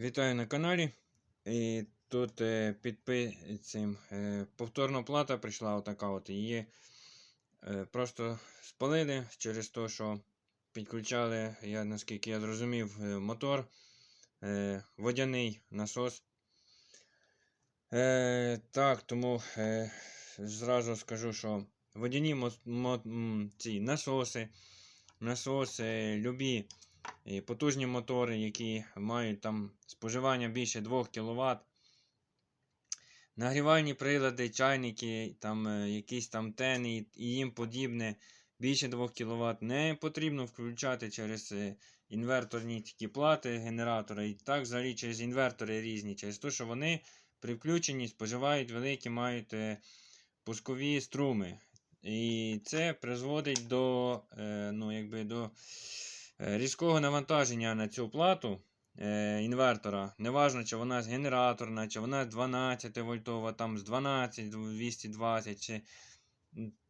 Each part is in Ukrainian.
Вітаю на каналі. І тут е, під цим е, повторна плата прийшла отака от. Її е, просто спалили через те, що підключали, я, наскільки я зрозумів, е, мотор, е, водяний насос. Е, так, тому е, зразу скажу, що водяні мо- мо- ці насоси, насоси, любі і потужні мотори, які мають там споживання більше 2 кВт. Нагрівальні прилади, чайники, там, е, якісь там тени і- їм подібне більше 2 кВт не потрібно включати через е, інверторні такі плати генератора. І так взагалі через інвертори різні, через те, що вони при включенні споживають великі, мають е, пускові струми. І це призводить до, ну, якби до різкого навантаження на цю плату е, інвертора. Неважно, чи вона з генераторна, чи вона 12 вольтова, там з 12, 220, чи...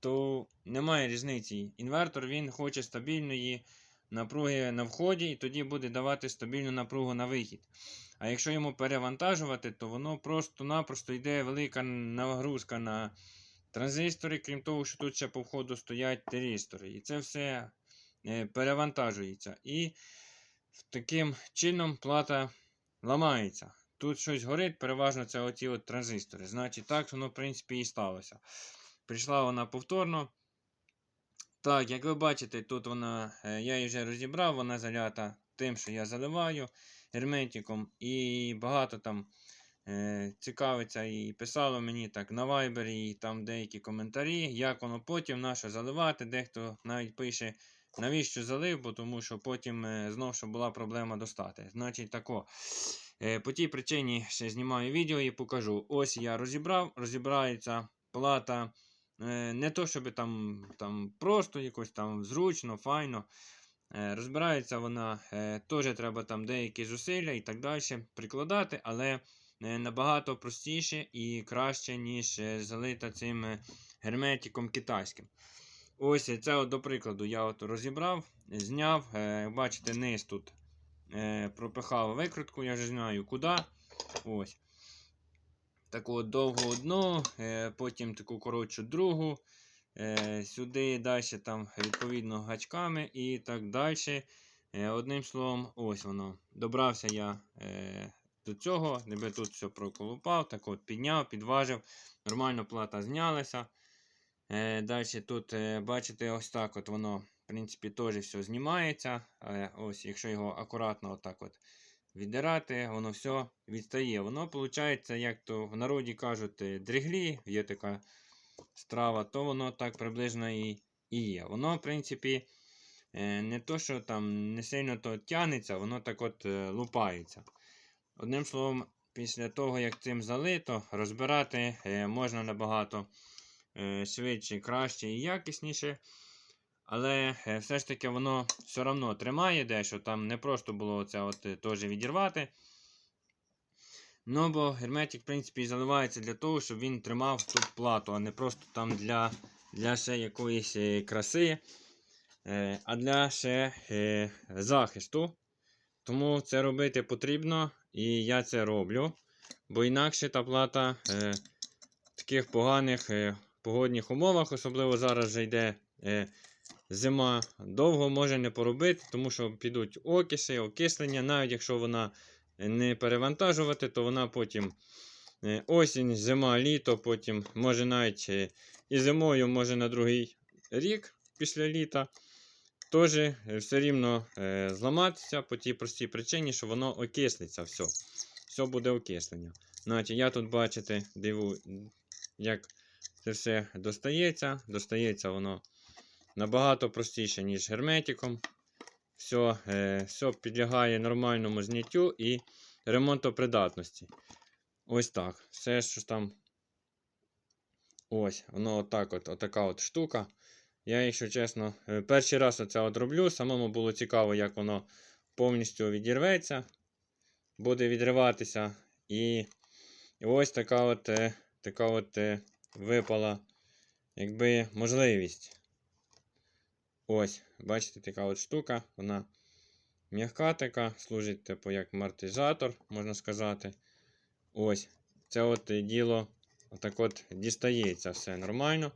то немає різниці. Інвертор він хоче стабільної напруги на вході, і тоді буде давати стабільну напругу на вихід. А якщо йому перевантажувати, то воно просто-напросто йде велика нагрузка на транзистори, крім того, що тут ще по входу стоять тиристори. І це все е, перевантажується. І таким чином плата ламається. Тут щось горить, переважно це оці от транзистори. Значить, так воно, в принципі, і сталося. Прийшла вона повторно. Так, як ви бачите, тут вона, е, я її вже розібрав, вона залята тим, що я заливаю герметиком. І багато там е, цікавиться і писало мені так на Viber, і там деякі коментарі, як воно потім на що заливати. Дехто навіть пише, навіщо залив, бо тому що потім е, знов що була проблема достати. Значить, тако. Е, по тій причині ще знімаю відео і покажу. Ось я розібрав, розібрається плата. Е, не то, щоб там, там просто якось там зручно, файно. Розбирається вона, теж треба там деякі зусилля і так далі прикладати, але набагато простіше і краще, ніж залита цим герметиком китайським. Ось це, от, до прикладу, я от розібрав, зняв. Е, бачите, низ тут е, пропихав викрутку, я вже знаю куди. Ось. От довгу одну, е, потім таку коротшу другу. Сюди далі там відповідно гачками і так далі. Одним словом, ось воно. Добрався я до цього, ніби тут все проколупав, так от підняв, підважив. Нормально плата знялася. Е, далі тут, е, бачите, ось так от воно, в принципі, теж все знімається. Е, ось, якщо його акуратно отак от віддирати, воно все відстає. Воно виходить, як то в народі кажуть, дриглі, є така страва, то воно так приблизно і, і є. Воно, в принципі, не то, що там не сильно то тягнеться, воно так от лупається. Одним словом, після того, як цим залито, розбирати можна набагато швидше, краще і якісніше. Але е, все ж таки воно все одно тримає дещо, там не просто було це от е, теж відірвати. Ну, бо герметик, в принципі, заливається для того, щоб він тримав тут плату, а не просто там для для ще якоїсь е, краси, е, а для ще е, захисту. Тому це робити потрібно, і я це роблю. Бо інакше та плата е, таких поганих е, погодних умовах, особливо зараз вже йде е, зима, довго може не поробити, тому що підуть окиси, окислення, навіть якщо вона не перевантажувати, то вона потім е, осінь, зима, літо, потім може навіть е, і зимою, може на другий рік після літа. Теж е, все рівно е, зламатися по тій простій причині, що воно окислиться. все. Все буде окислення. Значить, я тут, бачите, диву, як це все достається. Достається воно набагато простіше, ніж герметиком. Все, е, все підлягає нормальному зняттю і ремонтопридатності. Ось так. Все, що там. Ось, воно отак от, отака от штука. Я, якщо чесно, е, перший раз оце от роблю. Самому було цікаво, як воно повністю відірветься, буде відриватися. І, ось така от, е, така от е, випала якби, можливість. Ось, бачите, така от штука, вона м'яка така, служить типу як амортизатор, можна сказати. Ось. Це от діло отак от дістається все нормально.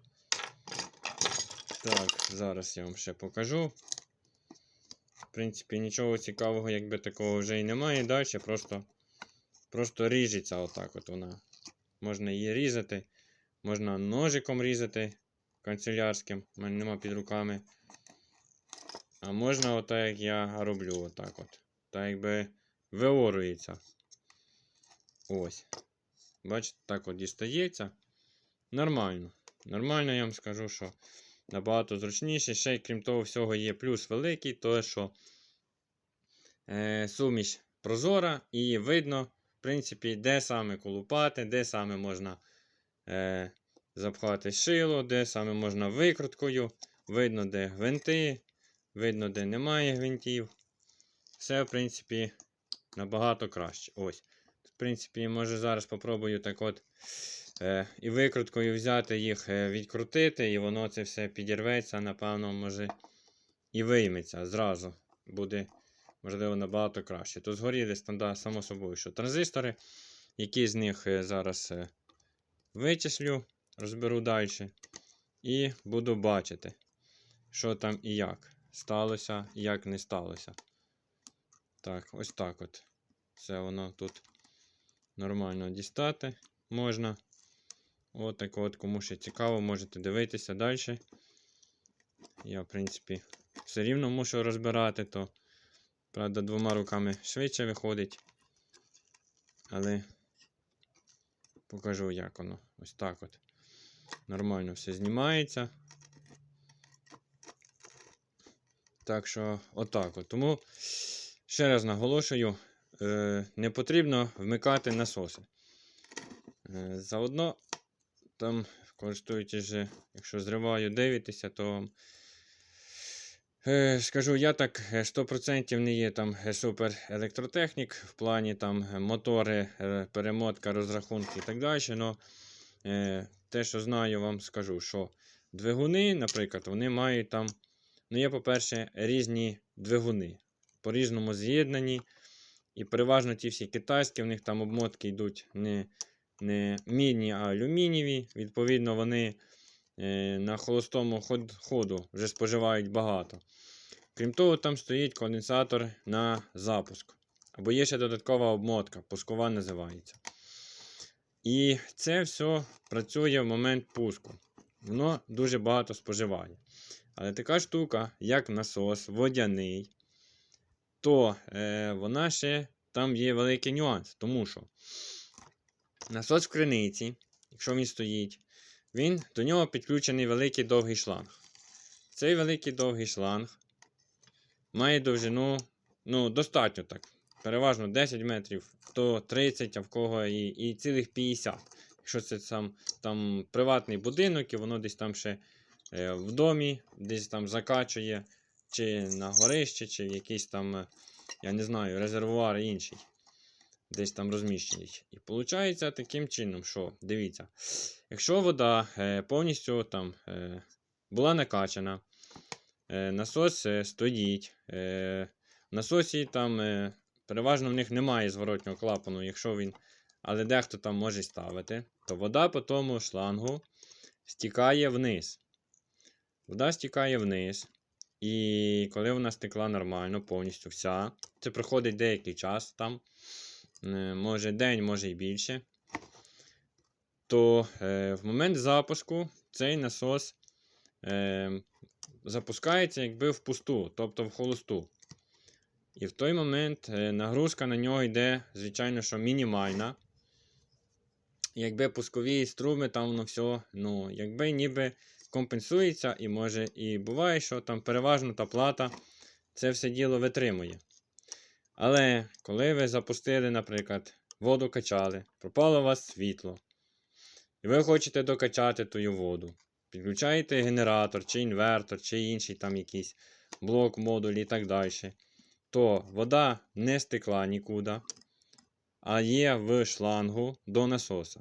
Так, зараз я вам ще покажу. В принципі, нічого цікавого, якби такого вже і немає. Далі просто, просто ріжеться отак от вона. Можна її різати. Можна ножиком різати канцелярським. У мене нема під руками. А можна отак, як я роблю, отак от. Так якби виорується. Ось. Бачите, так от дістається. Нормально. Нормально, я вам скажу, що набагато зручніше. Ще й крім того всього є плюс великий, то що е, суміш прозора і видно, в принципі, де саме колупати, де саме можна е, запхати шило, де саме можна викруткою. Видно, де гвинти, видно, де немає гвинтів. Все, в принципі, набагато краще. Ось. В принципі, може зараз попробую так от е, і викруткою взяти їх, е, відкрутити, і воно це все підірветься, напевно, може і вийметься зразу. Буде, можливо, набагато краще. Тут згоріли стандарт, само собою, що транзистори, які з них е, зараз е, вичислю, розберу далі. І буду бачити, що там і як сталося, і як не сталося. Так, ось так от. Все воно тут нормально дістати можна. От так от, кому ще цікаво, можете дивитися далі. Я, в принципі, все рівно мушу розбирати, то, правда, двома руками швидше виходить. Але покажу, як воно. Ось так от. Нормально все знімається. Так що, отак от. Тому ще раз наголошую, е, не потрібно вмикати насоси. Е, Заодно, там, користуючись, якщо зриваю, дивитися, то скажу, я так е, 100% не є там е, супер електротехнік в плані там е, мотори, е, перемотка, розрахунки і так далі. Но е, те, що знаю, вам скажу, що двигуни, наприклад, вони мають там, ну, є, по-перше, різні двигуни, по-різному з'єднані. І переважно ті всі китайські, в них там обмотки йдуть не не мідні, а алюмінієві. Відповідно, вони е, на холостому ходу вже споживають багато. Крім того, там стоїть конденсатор на запуск. Або є ще додаткова обмотка, пускова називається. І це все працює в момент пуску. Воно дуже багато споживає. Але така штука, як насос, водяний, то е, вона ще там є великий нюанс, тому що насос в криниці, якщо він стоїть, він, до нього підключений великий довгий шланг. Цей великий довгий шланг має довжину ну, достатньо так. Переважно 10 метрів, то 30, а в кого і, і цілих 50. Якщо це сам там приватний будинок, і воно десь там ще е, в домі, десь там закачує, чи на горищі, чи якийсь там, е, я не знаю, резервуар інший десь там розміщений. І виходить таким чином, що дивіться, якщо вода е, повністю там е, була накачана, е, насос стоїть, насосі там переважно в них немає зворотнього клапану, якщо він, але дехто там може ставити, то вода по тому шлангу стікає вниз. Вода стікає вниз. І коли вона стекла нормально, повністю вся, це проходить деякий час там може день, може і більше, то е, в момент запуску цей насос е, запускається якби впусту, тобто в холосту. І в той момент е, нагрузка на нього йде, звичайно, що мінімальна. Якби пускові струми, там воно все, ну, якби ніби компенсується, і може і буває, що там переважно та плата це все діло витримує. Але коли ви запустили, наприклад, воду качали, пропало у вас світло, і ви хочете докачати ту воду, підключаєте генератор, чи інвертор, чи інший там якийсь блок, модуль і так далі, то вода не стекла нікуди, а є в шлангу до насоса.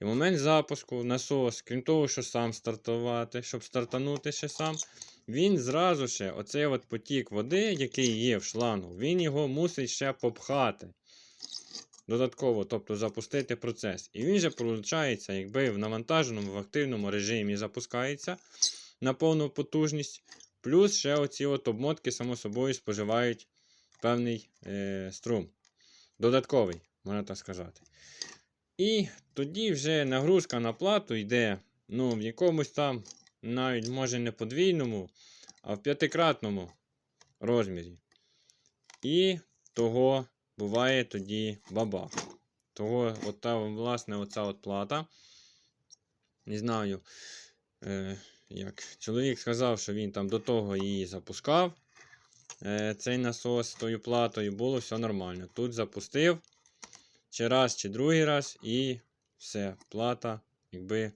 І в момент запуску насос, крім того, що сам стартувати, щоб стартанути ще сам, він зразу ще, оцей от потік води, який є в шлангу, він його мусить ще попхати. Додатково, тобто запустити процес. І він же, виходить, якби в навантаженому, в активному режимі запускається на повну потужність. Плюс ще оці от обмотки, само собою, споживають певний е, струм. Додатковий, можна так сказати. І тоді вже нагрузка на плату йде ну, в якомусь там, навіть може не подвійному, а в п'ятикратному розмірі. І того буває тоді бабах. Того, от власне, оця от плата. Не знаю, е, як чоловік сказав, що він там до того її запускав. Е, цей насос з тою платою було все нормально. Тут запустив чи раз, чи другий раз, і все, плата якби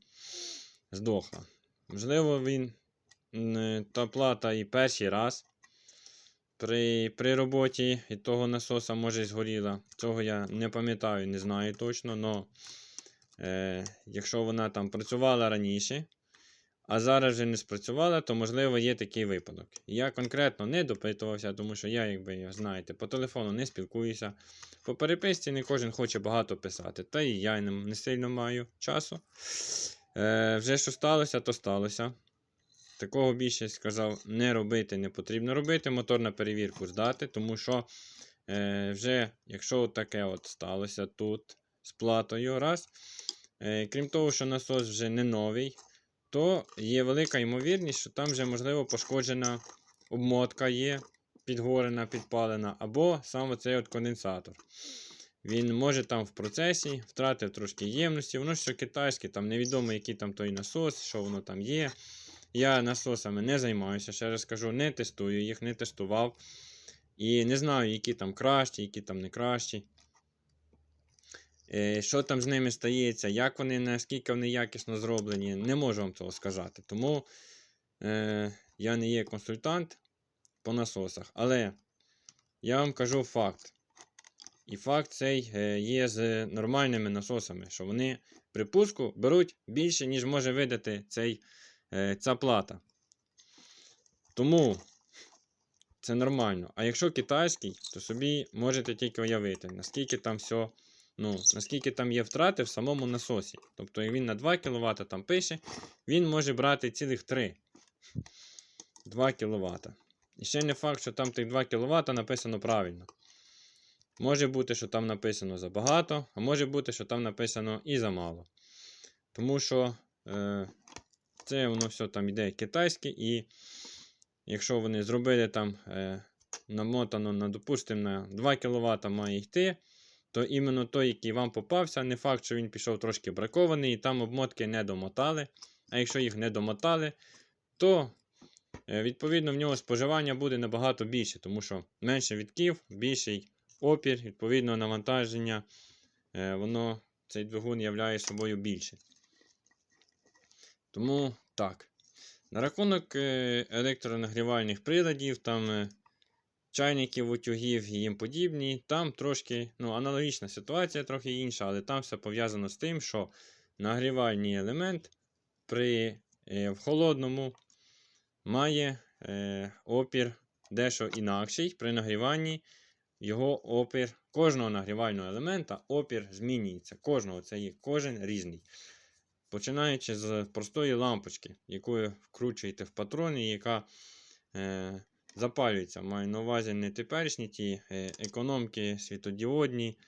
здохла. Можливо, він е, та плата і перший раз при, при роботі від того насоса може згоріла. Цього я не пам'ятаю, не знаю точно, але е, якщо вона там працювала раніше, а зараз вже не спрацювала, то можливо є такий випадок. Я конкретно не допитувався, тому що я, якби знаєте, по телефону не спілкуюся. По переписці не кожен хоче багато писати. Та і я не сильно маю часу. Е, вже що сталося, то сталося. Такого більше сказав, не робити не потрібно робити, мотор на перевірку здати, тому що е, вже, якщо таке от сталося тут з платою, раз, е, крім того, що насос вже не новий, то є велика ймовірність, що там вже, можливо, пошкоджена обмотка є, підгорена, підпалена, або саме цей от конденсатор. Він може там в процесі втратив трошки ємності, воно все китайське, там невідомо, який там той насос, що воно там є. Я насосами не займаюся, ще раз кажу, не тестую їх, не тестував. І не знаю, які там кращі, які там не кращі. Е, Що там з ними стається, як вони, наскільки вони якісно зроблені, не можу вам цього сказати. Тому е, я не є консультант по насосах. Але я вам кажу факт. І факт цей е, є з нормальними насосами, що вони при пуску беруть більше, ніж може видати цей, е, ця плата. Тому це нормально. А якщо китайський, то собі можете тільки уявити, наскільки там все, ну, наскільки там є втрати в самому насосі. Тобто, як він на 2 кВт там пише, він може брати цілих 3. 2 кВт. І ще не факт, що там тих 2 кВт написано правильно. Може бути, що там написано забагато, а може бути, що там написано і замало. Тому що е, це воно все там йде китайське, і якщо вони зробили там е, намотано на, допустимо, на 2 кВт має йти, то іменно той, який вам попався, не факт, що він пішов трошки бракований, і там обмотки не домотали. А якщо їх не домотали, то е, відповідно в нього споживання буде набагато більше, тому що менше відків, більший опір, відповідно, навантаження, е, воно цей двигун являє собою більше. Тому так. На рахунок е, електронагрівальних приладів, там е, чайників, утюгів і їм подібні, там трошки ну, аналогічна ситуація, трохи інша, але там все пов'язано з тим, що нагрівальний елемент при, е, в холодному має е, опір дещо інакший при нагріванні його опір кожного нагрівального елемента опір змінюється. Кожного це є кожен різний. Починаючи з простої лампочки, ви вкручуєте в патроні, яка е, запалюється. Маю на увазі не теперішні ті е, економки світодіодні,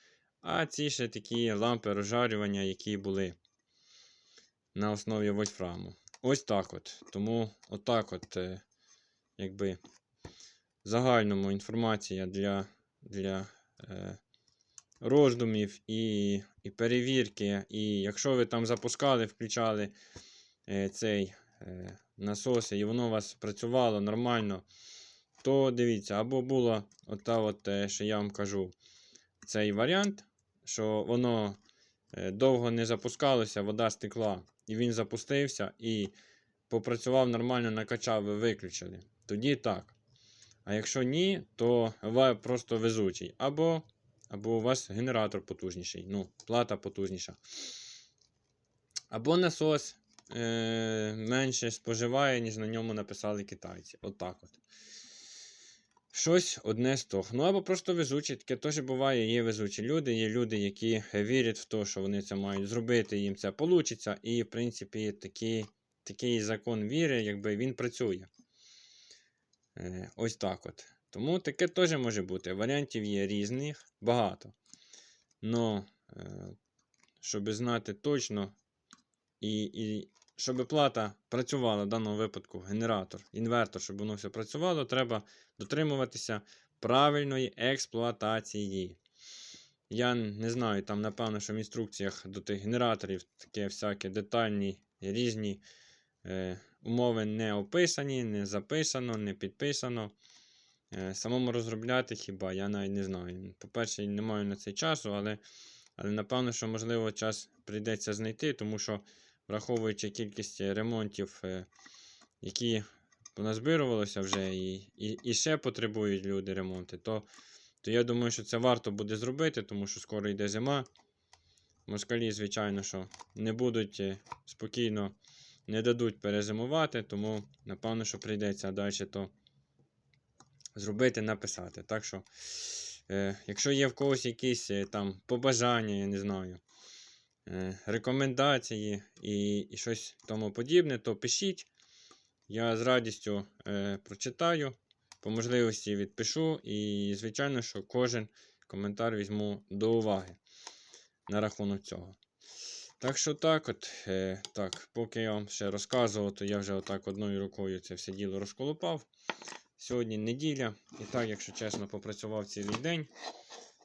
а ці ще такі лампи розжарювання, які були на основі вольфраму. Ось так от. Тому отак от, е, якби загальному інформація для для е, роздумів і і перевірки. І якщо ви там запускали, включали е, цей е, насос, і воно у вас працювало нормально, то дивіться, або було ота от, е, що я вам кажу, цей варіант, що воно е, довго не запускалося, вода стекла, і він запустився і попрацював нормально, накачав, ви виключили. Тоді так. А якщо ні, то ви просто везучий. Або або у вас генератор потужніший, ну, плата потужніша. Або насос е, менше споживає, ніж на ньому написали китайці. Отак от. Щось одне з того. Ну або просто везучі. Таке теж буває, є везучі люди, є люди, які вірять в те, що вони це мають зробити, їм це вийде. І, в принципі, такий, такий закон віри, якби він працює. Е, ось так от. Тому таке теж може бути. Варіантів є різних, багато. Но, е, щоб знати точно, і, і щоб плата працювала в даному випадку, генератор, інвертор, щоб воно все працювало, треба дотримуватися правильної експлуатації. Я не знаю, там, напевно, що в інструкціях до тих генераторів таке всяке детальні, різні умови не описані, не записано, не підписано. Е, самому розробляти хіба, я навіть не знаю. По-перше, не маю на це часу, але, але напевно, що можливо час прийдеться знайти, тому що, враховуючи кількість ремонтів, е, які поназбирувалося вже і, і, і ще потребують люди ремонти, то, то я думаю, що це варто буде зробити, тому що скоро йде зима. Москалі, звичайно, що не будуть е, спокійно, не дадуть перезимувати, тому, напевно, що прийдеться далі то зробити, написати. Так що, е, якщо є в когось якісь е, там побажання, я не знаю, е, рекомендації і, і щось тому подібне, то пишіть. Я з радістю е, прочитаю, по можливості відпишу, і, звичайно, що кожен коментар візьму до уваги на рахунок цього. Так що так, от, е, так, поки я вам ще розказував, то я вже отак одною рукою це все діло розколупав. Сьогодні неділя. І так, якщо чесно, попрацював цілий день.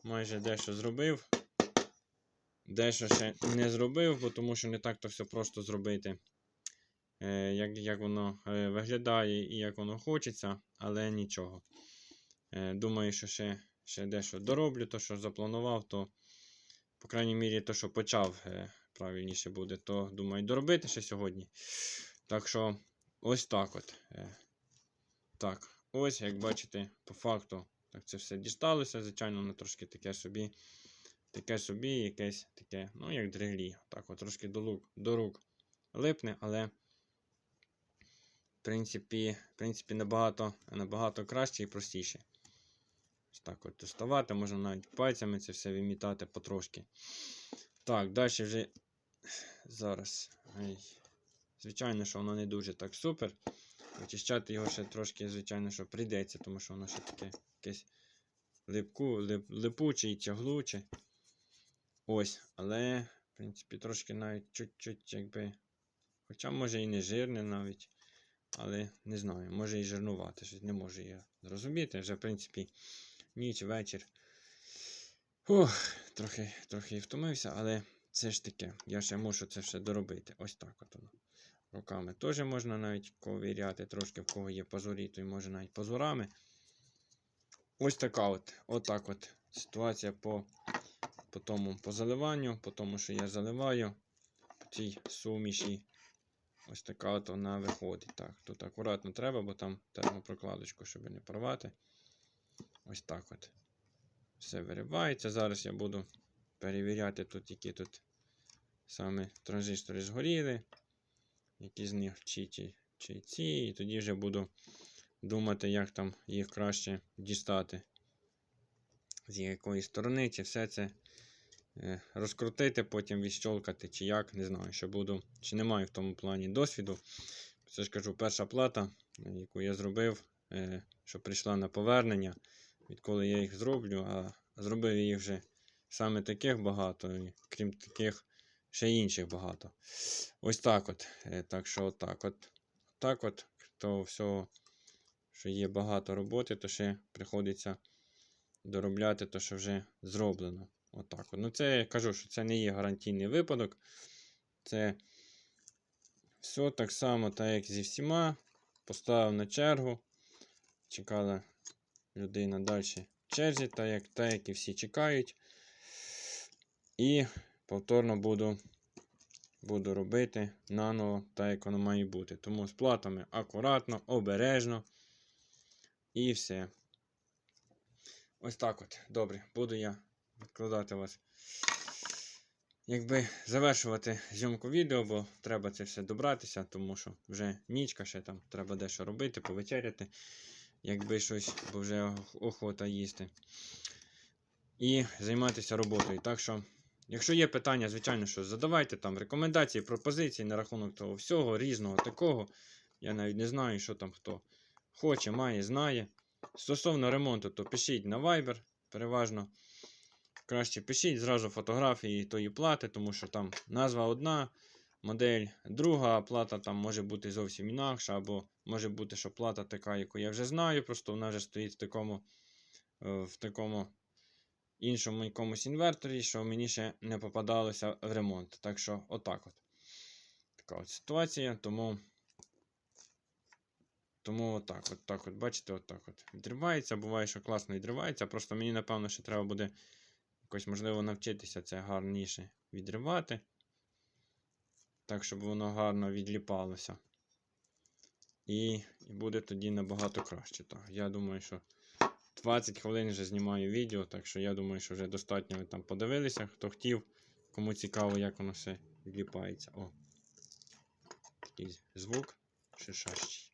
Майже дещо зробив. Дещо ще не зробив, бо тому що не так то все просто зробити, е, як, як воно е, виглядає і як воно хочеться, але нічого. Е, думаю, що ще, ще дещо дороблю, то, що запланував, то, по крайній мірі, то, що почав, е, правильніше буде, то думаю, доробити ще сьогодні. Так що, ось так от. Е, так, ось, як бачите, по факту так це все дісталося. Звичайно, воно трошки таке собі, таке собі, якесь таке, ну, як дреглі. Так, от трошки до, лук, до рук липне, але в принципі, в принципі набагато, набагато краще і простіше. Ось так от доставати, можна навіть пальцями це все вимітати потрошки. Так, далі вже зараз. Звичайно, що воно не дуже так супер. Очищати його ще трошки, звичайно, що прийдеться, тому що воно ще таке якесь липку, лип, липуче і тяглуче. Ось, але, в принципі, трошки навіть чуть-чуть, якби. Хоча може і не жирне навіть. Але не знаю, може і жирнувати. Щось не можу я зрозуміти. Вже, в принципі, ніч, вечір. Ух, трохи, трохи і втомився, але це ж таке. Я ще мушу це все доробити. Ось так от воно. Руками теж можна навіть ковиряти, трошки в кого є пазурі, то й може навіть пазурами. Ось така от, отак от ситуація по, по тому по заливанню, по тому, що я заливаю по цій суміші. Ось така от вона виходить. Так, тут акуратно треба, бо там термопрокладочку, щоб не порвати. Ось так от. Все виривається. Зараз я буду перевіряти тут, які тут саме транзистори згоріли які з них чи ті, чи ці, і тоді вже буду думати, як там їх краще дістати. З якої сторони, чи все це е, розкрутити, потім відщолкати, чи як, не знаю, що буду, чи не маю в тому плані досвіду. Це ж кажу, перша плата, яку я зробив, е, що прийшла на повернення, відколи я їх зроблю, а зробив їх вже саме таких багато, і крім таких ще інших багато. Ось так от. Е, так що отак от. Так от, то всього, що є багато роботи, то ще приходиться доробляти те, що вже зроблено. Отак от. Ну, це я кажу, що це не є гарантійний випадок. Це все так само, так як зі всіма. Поставив на чергу. Чекала людина далі в черзі, так як, так як і всі чекають. І повторно буду буду робити наново, так як воно має бути. Тому з платами акуратно, обережно. І все. Ось так от. Добре, буду я відкладати вас якби завершувати зйомку відео, бо треба це все добратися, тому що вже нічка ще там треба дещо робити, повечеряти, якби щось, бо вже охота їсти. І займатися роботою. Так що, якщо є питання, звичайно, що задавайте там рекомендації, пропозиції на рахунок того всього, різного такого. Я навіть не знаю, що там хто хоче, має, знає. Стосовно ремонту, то пишіть на Viber, переважно. Краще пишіть зразу фотографії тої плати, тому що там назва одна, модель друга, а плата там може бути зовсім інакша, або може бути, що плата така, яку я вже знаю, просто вона вже стоїть в такому, е, в такому іншому якомусь інверторі, що мені ще не попадалося в ремонт. Так що, отак от. Така от ситуація, тому. Тому отак, от так от, бачите, отак от. Відривається, буває, що класно відривається. Просто мені, напевно, ще треба буде якось, можливо, навчитися це гарніше відривати. Так, щоб воно гарно відліпалося. І, і буде тоді набагато краще. Так. Я думаю, що 20 хвилин вже знімаю відео, так що я думаю, що вже достатньо ви там подивилися, хто хотів, кому цікаво, як воно все відліпається. О. Такий звук шишащий.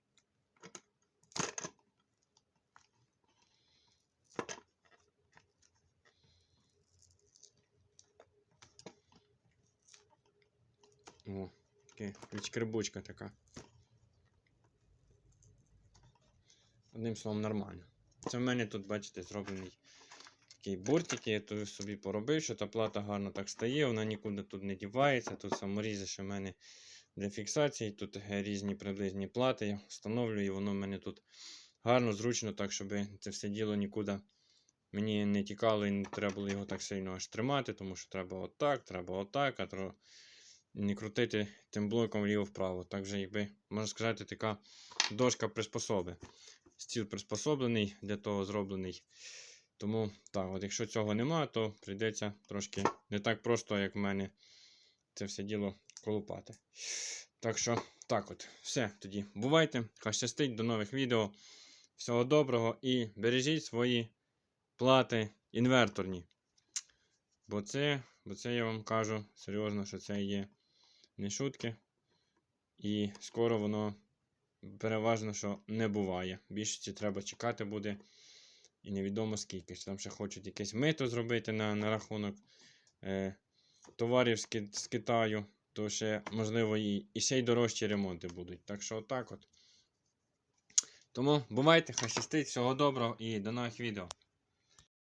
О, таке відшкребучка така. Одним словом, нормально. Це в мене тут, бачите, зроблений такий бортик, я тут собі поробив, що та плата гарно так стає, вона нікуди тут не дівається. Тут саморізи, що в мене для фіксації, тут е, різні приблизні плати. Я встановлюю, і воно в мене тут гарно, зручно, так, щоб це все діло нікуди мені не тікало і не треба було його так сильно аж тримати, тому що треба отак, треба отак, а треба не крутити тим блоком вліво-вправо. Так вже, якби, можна сказати, така дошка приспособи. Стіл приспособлений, для того зроблений. Тому, так, от якщо цього нема, то прийдеться трошки не так просто, як в мене це все діло колупати. Так що, так от, все тоді. Бувайте, хай щастить, до нових відео. Всього доброго і бережіть свої плати інверторні. Бо це, бо це я вам кажу серйозно, що це є не шутки. І скоро воно переважно, що не буває. Більшості треба чекати буде. І невідомо скільки. Там ще хочуть якесь мито зробити на, на рахунок е, товарів з, Ки- з Китаю, то ще, можливо, і, і ще й дорожчі ремонти будуть. Так що отак от. Тому бувайте, хай щастить, всього доброго і до нових відео.